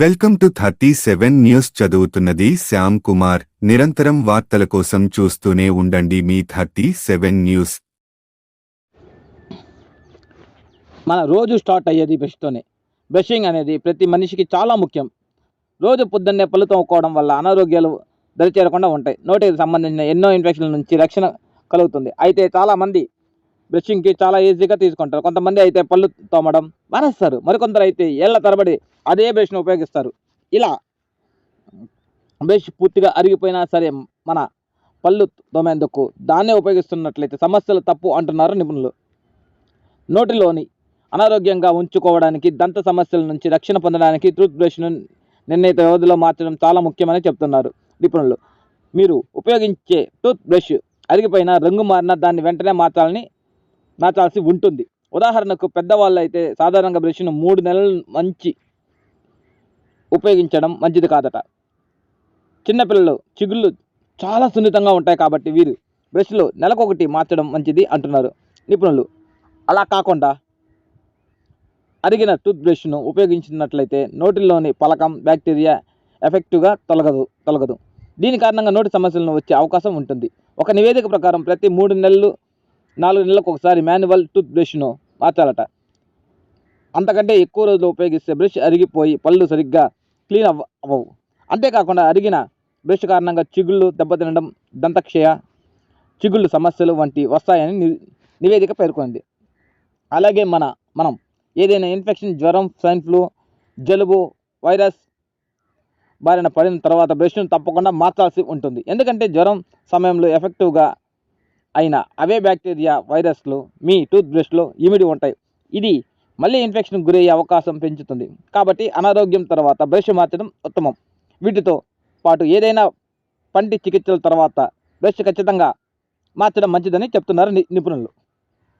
Welcome to thirty seven news చదువుతున్నది శ్యామ్ కుమార్. నిరంతరం వార్తల కోసం చూస్తూనే ఉండండి మీ థర్టీ సెవెన్ న్యూస్. మన రోజు స్టార్ట్ అయ్యేది బ్రష్తోనే బ్రషింగ్ అనేది ప్రతి మనిషికి చాలా ముఖ్యం. రోజు పొద్దున్నే పళ్ళు తోముకోవడం వల్ల అనారోగ్యాలు దరిచేరకుండా ఉంటాయి. నోటికి సంబంధించిన ఎన్నో ఇన్ఫెక్షన్ల నుంచి రక్షణ కలుగుతుంది. అయితే చాలామంది బ్రషింగ్కి చాలా ఈజీగా తీసుకుంటారు. కొంతమంది అయితే పళ్ళు తోమడం మానేస్తారు. మరికొందరు అయితే ఏళ్ళ తరబడి అదే బ్రష్ను ఉపయోగిస్తారు. ఇలా బ్రష్ పూర్తిగా అరిగిపోయినా సరే మన పళ్ళు తోమేందుకు దాన్నే ఉపయోగిస్తున్నట్లయితే సమస్యలు తప్పు అంటున్నారు నిపుణులు. నోటిలోని అనారోగ్యంగా ఉంచుకోవడానికి దంత సమస్యల నుంచి రక్షణ పొందడానికి టూత్ బ్రష్ను నిర్ణీత వ్యవధిలో మార్చడం చాలా ముఖ్యమని చెప్తున్నారు నిపుణులు. మీరు ఉపయోగించే టూత్ బ్రష్ అరిగిపోయిన రంగు మారిన దాన్ని వెంటనే మార్చాలని మార్చాల్సి ఉంటుంది. ఉదాహరణకు పెద్దవాళ్ళు అయితే సాధారణంగా బ్రష్ను మూడు నెలలు మంచి ఉపయోగించడం మంచిది కాదట. చిన్నపిల్లలు చిగుళ్ళు చాలా సున్నితంగా ఉంటాయి కాబట్టి వీరు బ్రష్లు నెలకొకటి మార్చడం మంచిది అంటున్నారు నిపుణులు. అలా కాకుండా అరిగిన టూత్ బ్రష్ను ఉపయోగించినట్లయితే నోటిలోని పలకం బ్యాక్టీరియా ఎఫెక్టివ్గా తొలగదు తొలగదు. దీని కారణంగా నోటి సమస్యలను వచ్చే అవకాశం ఉంటుంది. ఒక నివేదిక ప్రకారం ప్రతి మూడు నెలలు నాలుగు నెలలకు ఒకసారి మాన్యువల్ టూత్ బ్రష్ను మార్చాలట. అంతకంటే ఎక్కువ రోజులు ఉపయోగిస్తే బ్రష్ అరిగిపోయి పళ్ళు సరిగ్గా క్లీన్ అవ్వ అవ్వవు. అంతేకాకుండా అరిగిన బ్రష్ కారణంగా చిగుళ్ళు దెబ్బతినడం దంతక్షయ చిగుళ్ళు సమస్యలు వంటి వస్తాయని ని- నివేదిక పేర్కొంది. అలాగే మన మనం ఏదైనా ఇన్ఫెక్షన్ జ్వరం స్వైన్ ఫ్లూ జలుబు వైరస్ బారిన పడిన తర్వాత బ్రష్ను తప్పకుండా మార్చాల్సి ఉంటుంది. ఎందుకంటే జ్వరం సమయంలో ఎఫెక్టివ్గా అయిన అవే బ్యాక్టీరియా వైరస్లు మీ టూత్ బ్రష్లో ఇమిడి ఉంటాయి. ఇది మళ్ళీ ఇన్ఫెక్షన్ గురయ్యే అవకాశం పెంచుతుంది. కాబట్టి అనారోగ్యం తర్వాత బ్రష్ మార్చడం ఉత్తమం. వీటితో పాటు ఏదైనా పంటి చికిత్సల తర్వాత బ్రష్ ఖచ్చితంగా మార్చడం మంచిదని చెప్తున్నారు ని- నిపుణులు.